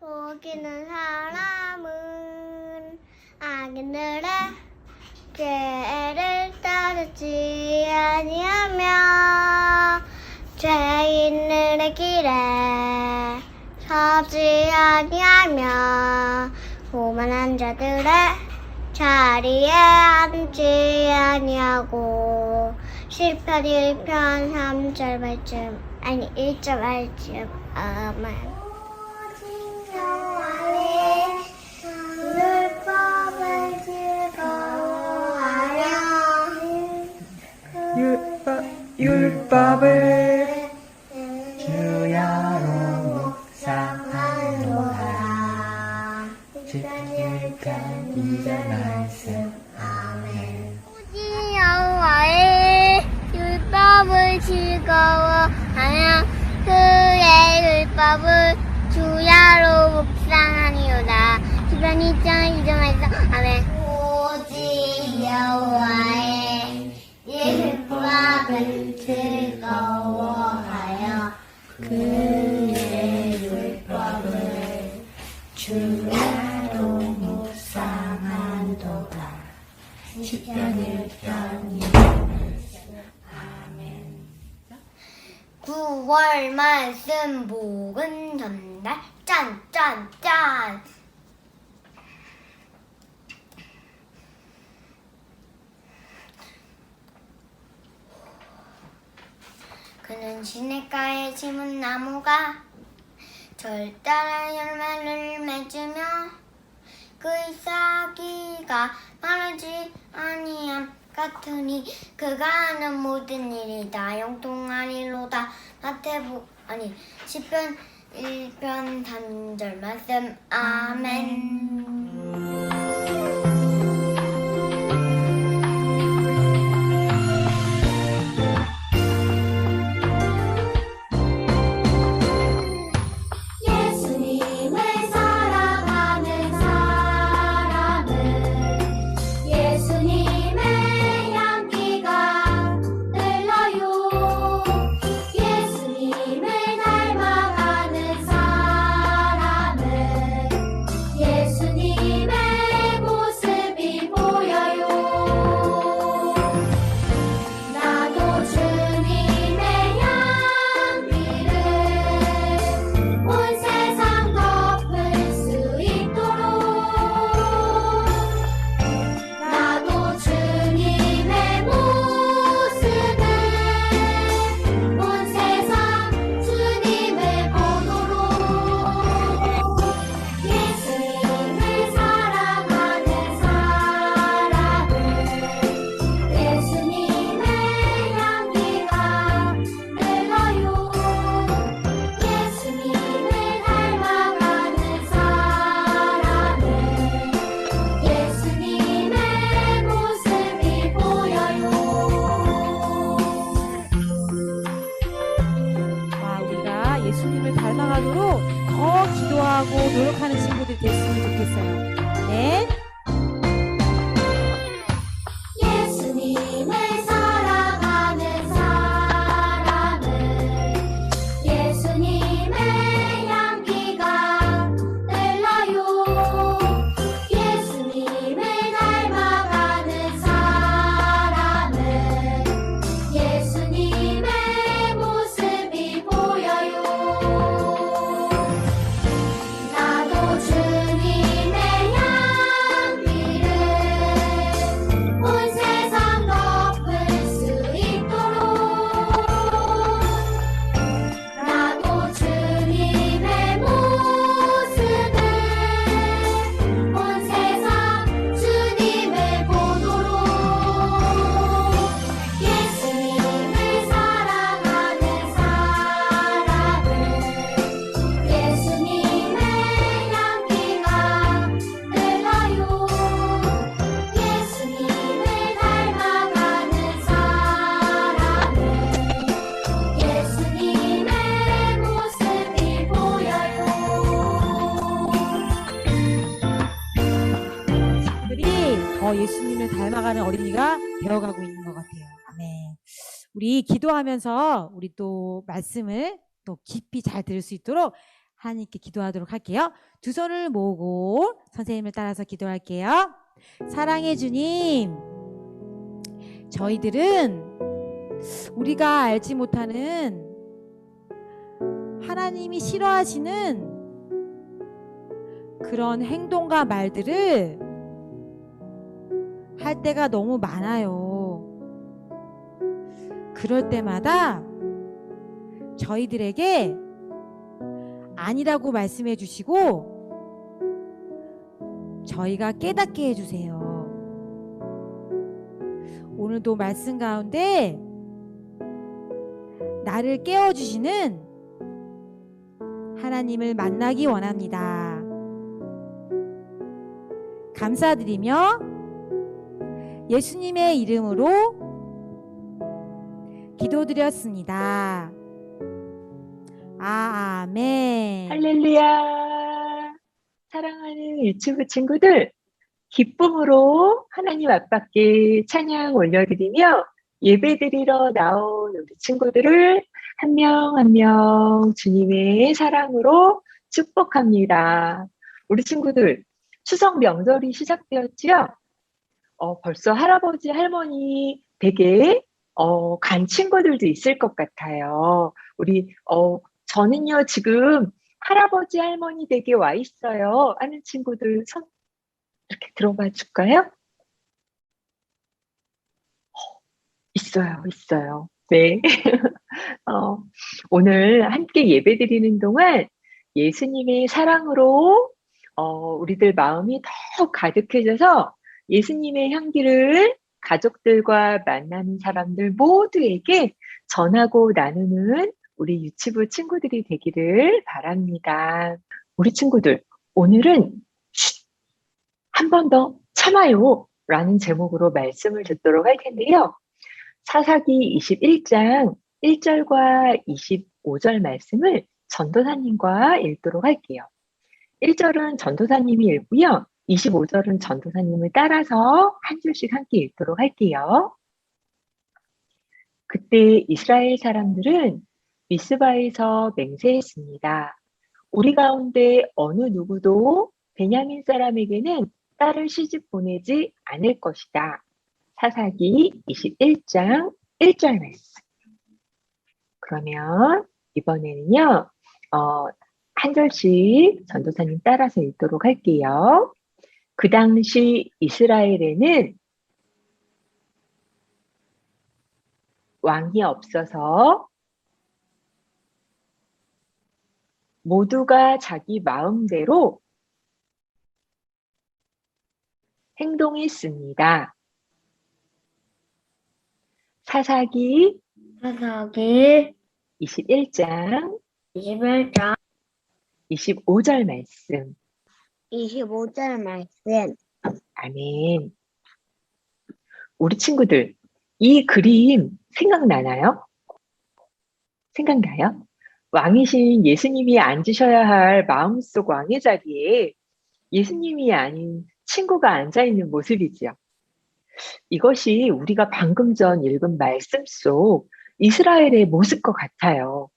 속이는 사람은 악인들의 죄를 따르지 아니하며 죄인들의 길에 서지 아니하며 오만한 자들의 자리에 앉지 아니하고 시편 1편 3절 말씀 아니 1절 말씀 아멘 율법, 율법을 주야로 묵상하노라. 시편 이절 말씀 아멘 오직 여호와의 율법을 즐거워하며 그의 율법을 주야로 묵상하니로다. 시편 2장 2절 말씀 아멘 9월 말씀 복은 전달. 짠짠짠. 그는 시냇가에 심은 나무가 절따라 열매를 맺으며 그 잎사귀가 마르지 아니함 같으니 그가 하는 모든 일이 다 영통하리로다 마태복 아니 시편 1편 단절 말씀. 아멘 더 예수님을 닮아가는 어린이가 되어가고 있는 것 같아요. 아멘. 우리 기도하면서 우리 또 말씀을 또 깊이 잘 들을 수 있도록 하나님께 기도하도록 할게요. 두 손을 모으고 선생님을 따라서 기도할게요. 사랑해 주님, 저희들은 우리가 알지 못하는 하나님이 싫어하시는 그런 행동과 말들을 할 때가 너무 많아요. 그럴 때마다 저희들에게 아니라고 말씀해 주시고 저희가 깨닫게 해주세요. 오늘도 말씀 가운데 나를 깨워주시는 하나님을 만나기 원합니다. 감사드리며 예수님의 이름으로 기도드렸습니다. 아멘. 할렐루야. 사랑하는 유튜브 친구들, 기쁨으로 하나님 아빠께 찬양 올려드리며 예배드리러 나온 우리 친구들을 한 명 한 명 주님의 사랑으로 축복합니다. 우리 친구들, 추석 명절이 시작되었지요? 어, 벌써 할아버지, 할머니 댁에 어, 간 친구들도 있을 것 같아요. 우리 어, 저는요, 지금 할아버지, 할머니 댁에 와 있어요. 하는 친구들 손 이렇게 들어봐 줄까요? 어, 있어요, 있어요. 네. 어, 오늘 함께 예배 드리는 동안 예수님의 사랑으로 어, 우리들 마음이 더 가득해져서 예수님의 향기를 가족들과 만나는 사람들 모두에게 전하고 나누는 우리 유치부 친구들이 되기를 바랍니다. 우리 친구들, 오늘은 한 번 더 참아요 라는 제목으로 말씀을 듣도록 할 텐데요. 사사기 21장 1절과 25절 말씀을 전도사님과 읽도록 할게요. 1절은 전도사님이 읽고요. 25절은 전도사님을 따라서 한 줄씩 함께 읽도록 할게요. 그때 이스라엘 사람들은 미스바에서 맹세했습니다. 우리 가운데 어느 누구도 베냐민 사람에게는 딸을 시집 보내지 않을 것이다. 사사기 21장 1절 말씀. 그러면 이번에는요, 어, 한 절씩 전도사님 따라서 읽도록 할게요. 그 당시 이스라엘에는 왕이 없어서 모두가 자기 마음대로 행동했습니다. 사사기 사사기 21장 21장 25절 말씀. 25절 말씀 아멘. 우리 친구들, 이 그림 생각나나요? 생각나요? 왕이신 예수님이 앉으셔야 할 마음속 왕의 자리에 예수님이 아닌 친구가 앉아 있는 모습이지요. 이것이 우리가 방금 전 읽은 말씀 속 이스라엘의 모습과 같아요.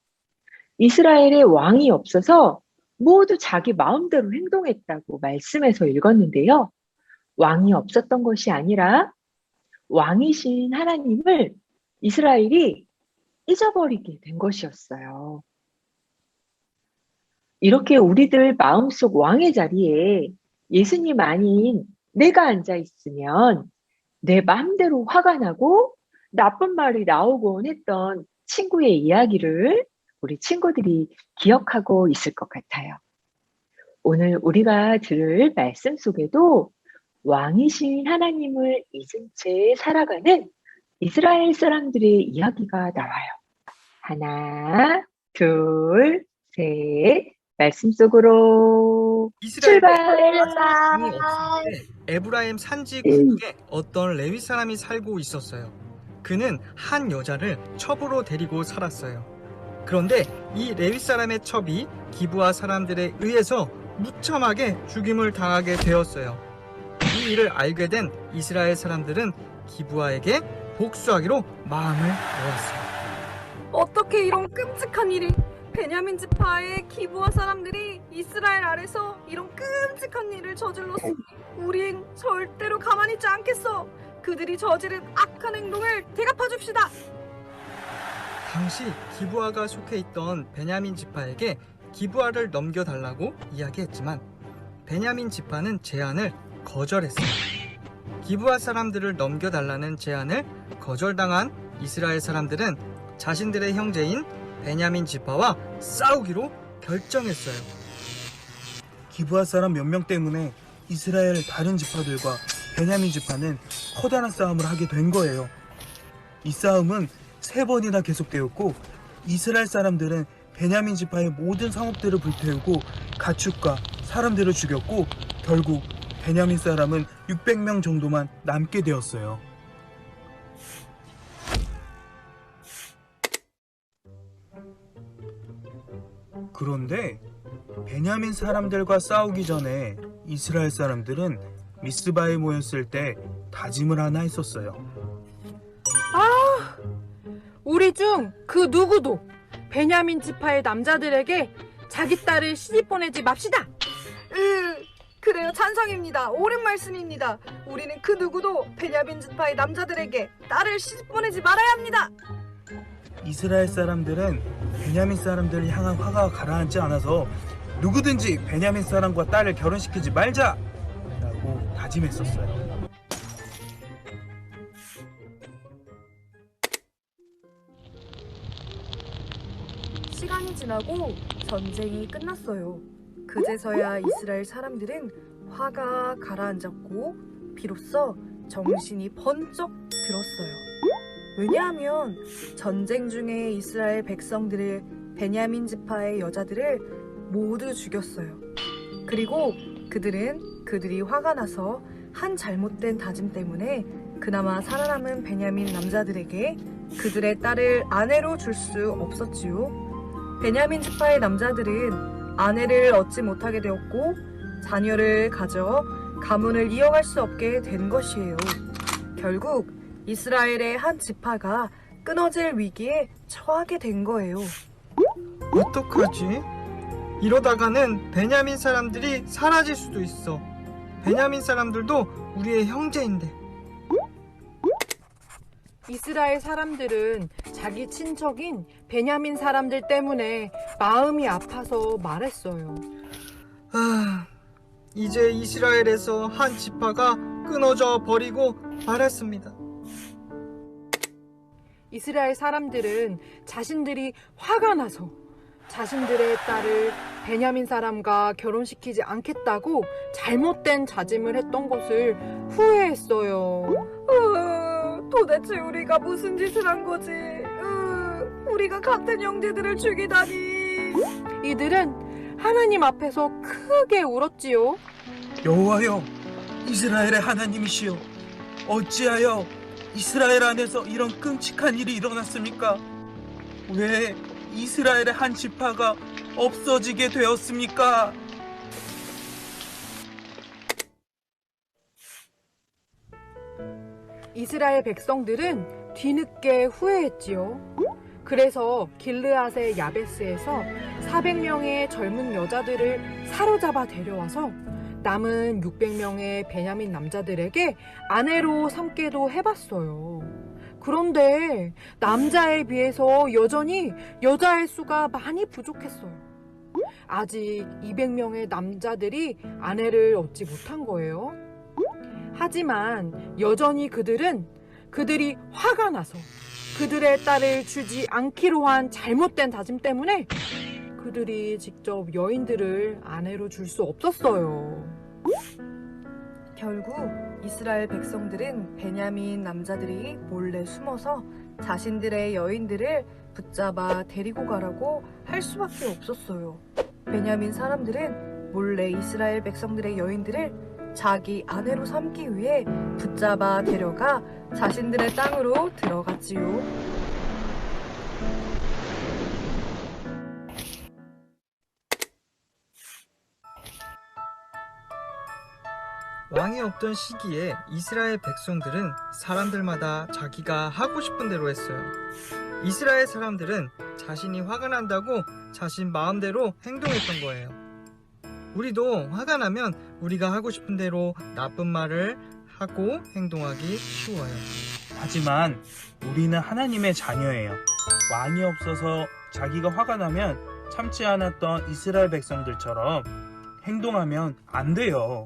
이스라엘의 왕이 없어서 모두 자기 마음대로 행동했다고 말씀에서 읽었는데요. 왕이 없었던 것이 아니라 왕이신 하나님을 이스라엘이 잊어버리게 된 것이었어요. 이렇게 우리들 마음속 왕의 자리에 예수님 아닌 내가 앉아 있으면 내 마음대로 화가 나고 나쁜 말이 나오곤 했던 친구의 이야기를 우리 친구들이 기억하고 있을 것 같아요. 오늘 우리가 들을 말씀 속에도 왕이신 하나님을 잊은 채 살아가는 이스라엘 사람들의 이야기가 나와요. 하나, 둘, 셋. 말씀 속으로 출발! 에브라임 산지 구역에 어떤 레위 사람이 살고 있었어요. 그는 한 여자를 첩으로 데리고 살았어요. 그런데 이 레위 사람의 첩이 기부아 사람들에 의해서 무참하게 죽임을 당하게 되었어요. 이 일을 알게 된 이스라엘 사람들은 기부아에게 복수하기로 마음을 먹었어요. 어떻게 이런 끔찍한 일이 베냐민 지파의 기부와 사람들이 이스라엘 아래서 이런 끔찍한 일을 저질렀으니 우린 절대로 가만히 있지 않겠어. 그들이 저지른 악한 행동을 대갚아 줍시다. 당시 기부아가 속해 있던 베냐민 지파에게 기부아를 넘겨달라고 이야기했지만 베냐민 지파는 제안을 거절했어요. 기부아 사람들을 넘겨달라는 제안을 거절당한 이스라엘 사람들은 자신들의 형제인 베냐민 지파와 싸우기로 결정했어요. 기부하 사람 몇 명 때문에 이스라엘 다른 지파들과 베냐민 지파는 커다란 싸움을 하게 된 거예요. 이 싸움은 세 번이나 계속되었고 이스라엘 사람들은 베냐민 지파의 모든 성읍들을 불태우고 가축과 사람들을 죽였고 결국 베냐민 사람은 600명 정도만 남게 되었어요. 그런데 베냐민 사람들과 싸우기 전에 이스라엘 사람들은 미스바에 모였을 때 다짐을 하나 했었어요. 우리 중 그 누구도 베냐민 지파의 남자들에게 자기 딸을 시집 보내지 맙시다. 으, 그래요. 찬성입니다. 옳은 말씀입니다. 우리는 그 누구도 베냐민 지파의 남자들에게 딸을 시집 보내지 말아야 합니다. 이스라엘 사람들은 베냐민 사람들을 향한 화가 가라앉지 않아서 누구든지 베냐민 사람과 딸을 결혼시키지 말자! 라고 다짐했었어요. 지나고 전쟁이 끝났어요. 그제서야 이스라엘 사람들은 화가 가라앉았고 비로소 정신이 번쩍 들었어요. 왜냐하면 전쟁 중에 이스라엘 백성들을 베냐민 지파의 여자들을 모두 죽였어요. 그리고 그들은 그들이 화가 나서 한 잘못된 다짐 때문에 그나마 살아남은 베냐민 남자들에게 그들의 딸을 아내로 줄 수 없었지요. 베냐민 지파의 남자들은 아내를 얻지 못하게 되었고 자녀를 가져 가문을 이어갈 수 없게 된 것이에요. 결국 이스라엘의 한 지파가 끊어질 위기에 처하게 된 거예요. 어떡하지? 이러다가는 베냐민 사람들이 사라질 수도 있어. 베냐민 사람들도 우리의 형제인데. 이스라엘 사람들은 자기 친척인 베냐민 사람들 때문에 마음이 아파서 말했어요. 아, 이제 이스라엘에서 한 지파가 끊어져 버리고 말았습니다. 이스라엘 사람들은 자신들이 화가 나서 자신들의 딸을 베냐민 사람과 결혼시키지 않겠다고 잘못된 자짐을 했던 것을 후회했어요. 으, 도대체 우리가 무슨 짓을 한 거지? 으, 우리가 같은 형제들을 죽이다니. 이들은 하나님 앞에서 크게 울었지요. 여호와여, 이스라엘의 하나님이시여, 어찌하여 이스라엘 안에서 이런 끔찍한 일이 일어났습니까? 왜 이스라엘의 한 지파가 없어지게 되었습니까? 이스라엘 백성들은 뒤늦게 후회했지요. 그래서 길르앗의 야베스에서 400명의 젊은 여자들을 사로잡아 데려와서 남은 600명의 베냐민 남자들에게 아내로 삼게도 해봤어요. 그런데 남자에 비해서 여전히 여자의 수가 많이 부족했어요. 아직 200명의 남자들이 아내를 얻지 못한 거예요. 하지만 여전히 그들은 그들이 화가 나서 그들의 딸을 주지 않기로 한 잘못된 다짐 때문에 그들이 직접 여인들을 아내로 줄 수 없었어요. 결국 이스라엘 백성들은 베냐민 남자들이 몰래 숨어서 자신들의 여인들을 붙잡아 데리고 가라고 할 수밖에 없었어요. 베냐민 사람들은 몰래 이스라엘 백성들의 여인들을 자기 아내로 삼기 위해 붙잡아 데려가 자신들의 땅으로 들어갔지요. 왕이 없던 시기에 이스라엘 백성들은 사람들마다 자기가 하고 싶은 대로 했어요. 이스라엘 사람들은 자신이 화가 난다고 자신 마음대로 행동했던 거예요. 우리도 화가 나면 우리가 하고 싶은 대로 나쁜 말을 하고 행동하기 쉬워요. 하지만 우리는 하나님의 자녀예요. 왕이 없어서 자기가 화가 나면 참지 않았던 이스라엘 백성들처럼 행동하면 안 돼요.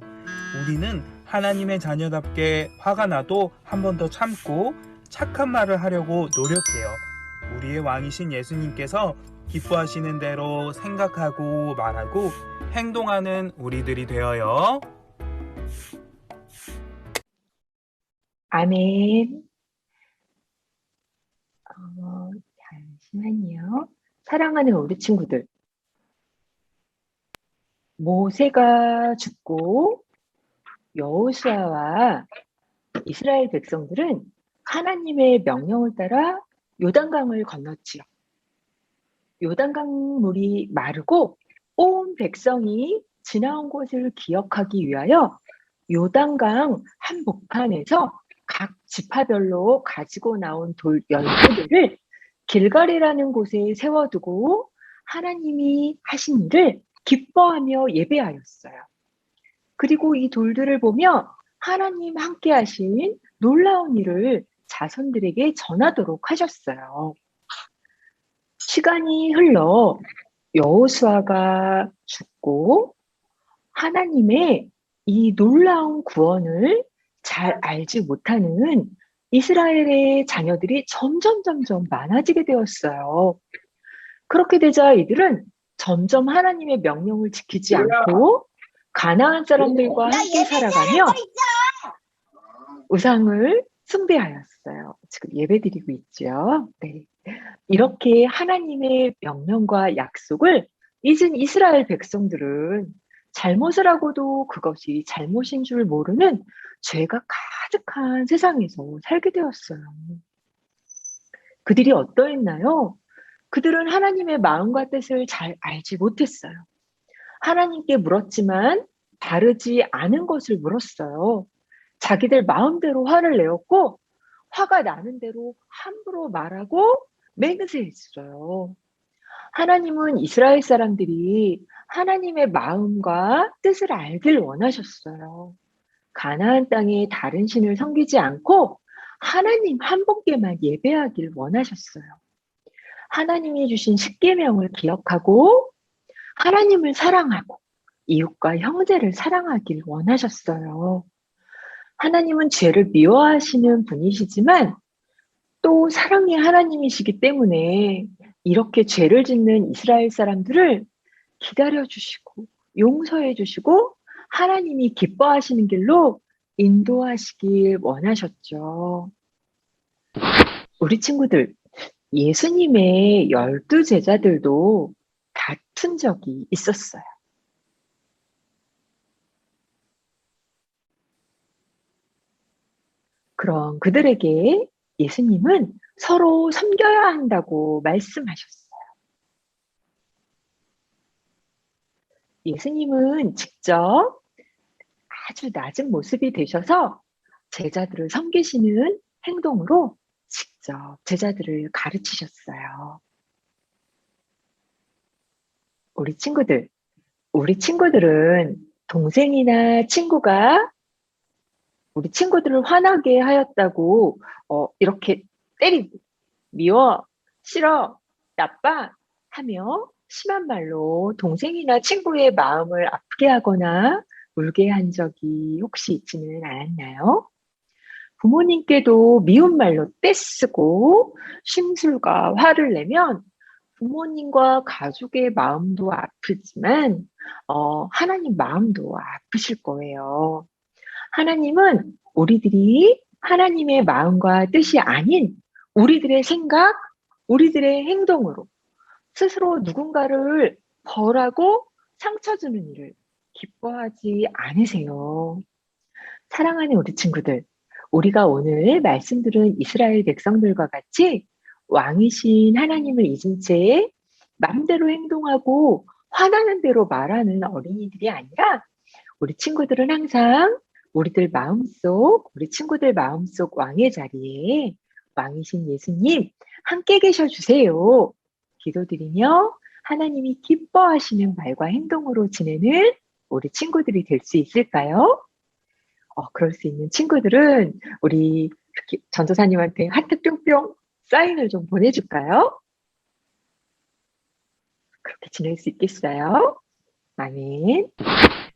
우리는 하나님의 자녀답게 화가 나도 한 번 더 참고 착한 말을 하려고 노력해요. 우리의 왕이신 예수님께서 기뻐하시는 대로 생각하고 말하고 행동하는 우리들이 되어요. 아멘. 어, 잠시만요. 사랑하는 우리 친구들. 모세가 죽고 여호수아와 이스라엘 백성들은 하나님의 명령을 따라 요단강을 건넜지요. 요단강 물이 마르고 온 백성이 지나온 곳을 기억하기 위하여 요단강 한복판에서 각 지파별로 가지고 나온 돌 열두개를 길갈이라는 곳에 세워두고 하나님이 하신 일을 기뻐하며 예배하였어요. 그리고 이 돌들을 보며 하나님 함께 하신 놀라운 일을 자손들에게 전하도록 하셨어요. 시간이 흘러 여호수아가 죽고 하나님의 이 놀라운 구원을 잘 알지 못하는 이스라엘의 자녀들이 점점 점점 많아지게 되었어요. 그렇게 되자 이들은 점점 하나님의 명령을 지키지 않고 가나안 사람들과 함께 살아가며 우상을 숭배하였어요. 지금 예배드리고 있죠. 네. 이렇게 하나님의 명령과 약속을 잊은 이스라엘 백성들은 잘못을 하고도 그것이 잘못인 줄 모르는 죄가 가득한 세상에서 살게 되었어요. 그들이 어떠했나요? 그들은 하나님의 마음과 뜻을 잘 알지 못했어요. 하나님께 물었지만 바르지 않은 것을 물었어요. 자기들 마음대로 화를 내었고 화가 나는 대로 함부로 말하고 맹세했어요. 하나님은 이스라엘 사람들이 하나님의 마음과 뜻을 알길 원하셨어요. 가나안 땅에 다른 신을 섬기지 않고 하나님 한 분께만 예배하길 원하셨어요. 하나님이 주신 십계명을 기억하고 하나님을 사랑하고 이웃과 형제를 사랑하길 원하셨어요. 하나님은 죄를 미워하시는 분이시지만 또 사랑의 하나님이시기 때문에 이렇게 죄를 짓는 이스라엘 사람들을 기다려 주시고 용서해 주시고 하나님이 기뻐하시는 길로 인도하시길 원하셨죠. 우리 친구들, 예수님의 열두 제자들도 다툰 적이 있었어요. 그럼 그들에게 예수님은 서로 섬겨야 한다고 말씀하셨어요. 예수님은 직접 아주 낮은 모습이 되셔서 제자들을 섬기시는 행동으로 직접 제자들을 가르치셨어요. 우리 친구들, 우리 친구들은 동생이나 친구가 우리 친구들을 화나게 하였다고 어, 이렇게 때리고 미워, 싫어, 나빠 하며 심한 말로 동생이나 친구의 마음을 아프게 하거나 울게 한 적이 혹시 있지는 않았나요? 부모님께도 미운 말로 떼쓰고 심술과 화를 내면 부모님과 가족의 마음도 아프지만 어, 하나님 마음도 아프실 거예요. 하나님은 우리들이 하나님의 마음과 뜻이 아닌 우리들의 생각, 우리들의 행동으로 스스로 누군가를 벌하고 상처 주는 일을 기뻐하지 않으세요. 사랑하는 우리 친구들, 우리가 오늘 말씀 들은 이스라엘 백성들과 같이 왕이신 하나님을 잊은 채 마음대로 행동하고 화나는 대로 말하는 어린이들이 아니라 우리 친구들은 항상 우리들 마음속, 우리 친구들 마음속 왕의 자리에 왕이신 예수님 함께 계셔 주세요. 기도드리며 하나님이 기뻐하시는 말과 행동으로 지내는 우리 친구들이 될 수 있을까요? 어, 그럴 수 있는 친구들은 우리 전도사님한테 하트 뿅뿅 사인을 좀 보내줄까요? 그렇게 지낼 수 있겠어요? 아멘.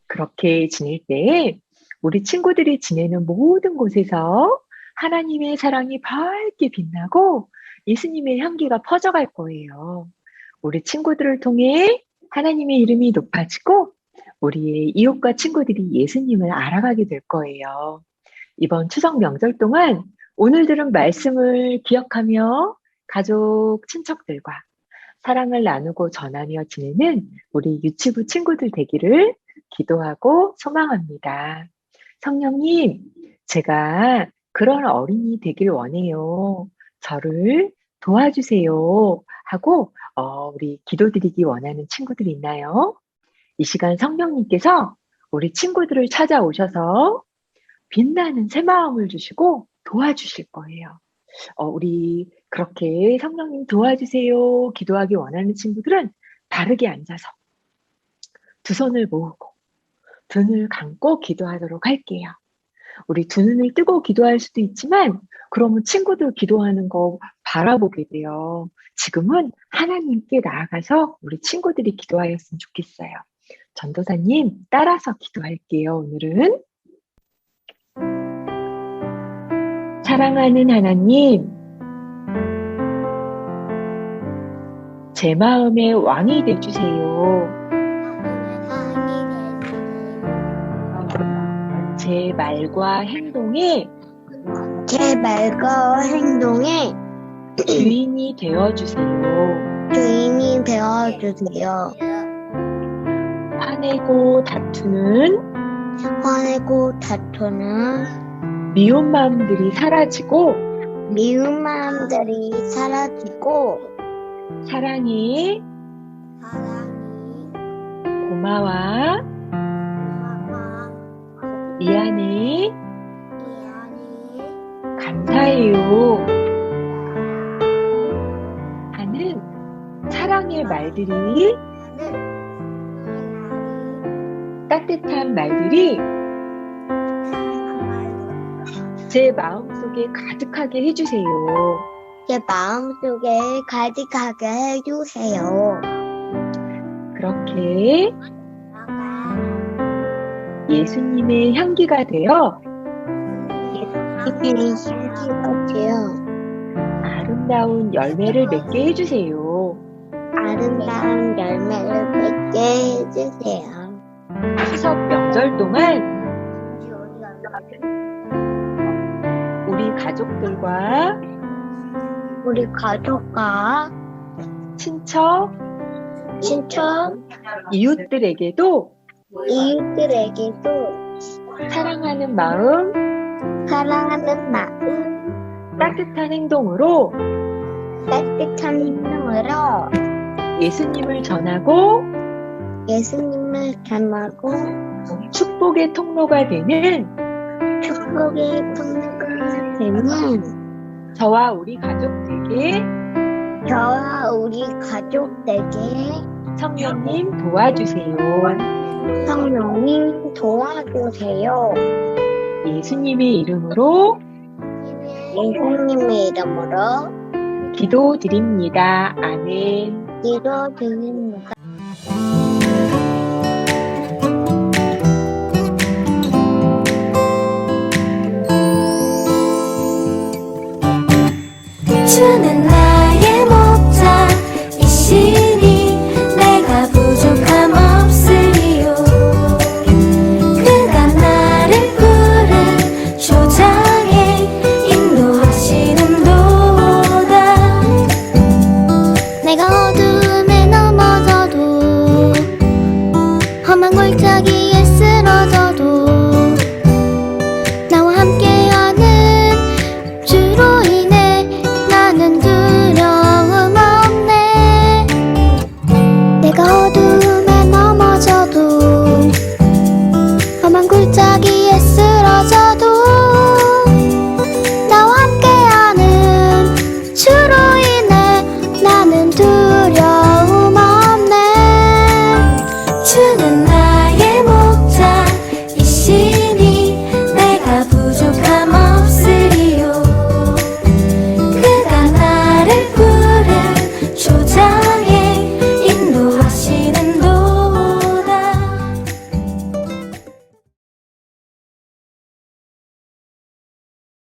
그렇게 지낼 때 우리 친구들이 지내는 모든 곳에서 하나님의 사랑이 밝게 빛나고 예수님의 향기가 퍼져갈 거예요. 우리 친구들을 통해 하나님의 이름이 높아지고 우리의 이웃과 친구들이 예수님을 알아가게 될 거예요. 이번 추석 명절 동안 오늘 들은 말씀을 기억하며 가족, 친척들과 사랑을 나누고 전하며 지내는 우리 유치부 친구들 되기를 기도하고 소망합니다. 성령님, 제가 그런 어린이 되길 원해요. 저를 도와주세요. 하고, 어, 우리 기도드리기 원하는 친구들 있나요? 이 시간 성령님께서 우리 친구들을 찾아오셔서 빛나는 새 마음을 주시고 도와주실 거예요. 어, 우리 그렇게 성령님 도와주세요. 기도하기 원하는 친구들은 바르게 앉아서 두 손을 모으고 두 눈을 감고 기도하도록 할게요. 우리 두 눈을 뜨고 기도할 수도 있지만 그러면 친구들 기도하는 거 바라보게 돼요. 지금은 하나님께 나아가서 우리 친구들이 기도하였으면 좋겠어요. 전도사님 따라서 기도할게요. 오늘은 사랑하는 하나님, 제 마음의 왕이 되주세요. 제 말과 행동에 제 말과 행동에 주인이 되어 주세요. 주인이 되어주세요. 화내고 다투는 화내고 다투는 미운 마음들이 사라지고 미운 마음들이 사라지고 사랑이 고마워 미안해 감사해요 하는 사랑의 말들이 따뜻한 말들이 제 마음속에 가득하게 해주세요. 제 마음속에 가득하게 해주세요. 그렇게 예수님의 향기가 되어 예수님의 향기가 되어 아름다운 열매를 맺게 해주세요. 아름다운 열매를 맺게 해주세요. 추석 명절 동안 우리 가족들과 우리 가족과 친척, 친척, 이웃들에게도 이웃들에게도 사랑하는 마음, 사랑하는 마음, 따뜻한 행동으로 따뜻한 힘으로 예수님을 전하고 예수님을 닮고 축복의 통로가 되는 축복의 통로가 되는 저와 우리 가족들에게 저와 우리 가족에게 성령님 도와주세요. 성령님 도와주세요. 예수님의 이름으로 예수님의 이름으로 기도드립니다. 아멘. 기도드립니다.